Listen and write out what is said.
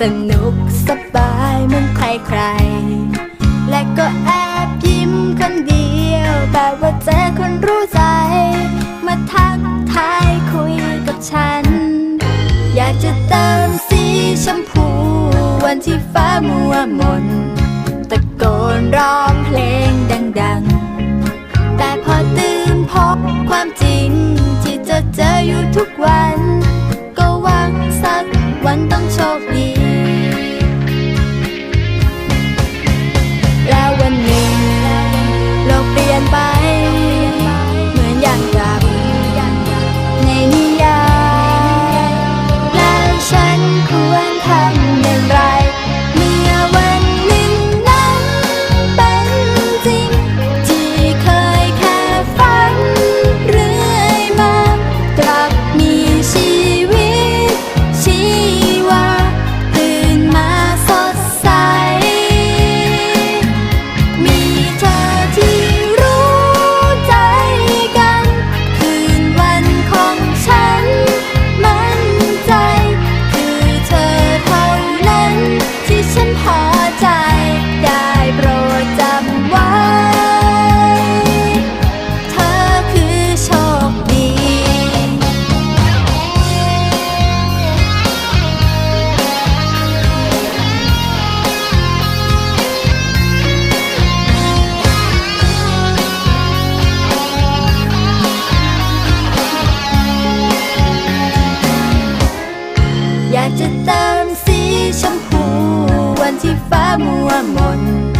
สนุกสบายเหมือนใครใคร และก็แอบยิ้มคนเดียวแบบว่าเจอคนรู้ใจ มาทักทายคุยกับฉัน อยากจะเติมสีชมพู วันที่ฟ้ามัวมน จะเติมสีชมพู วันที่ฟ้ามัวมน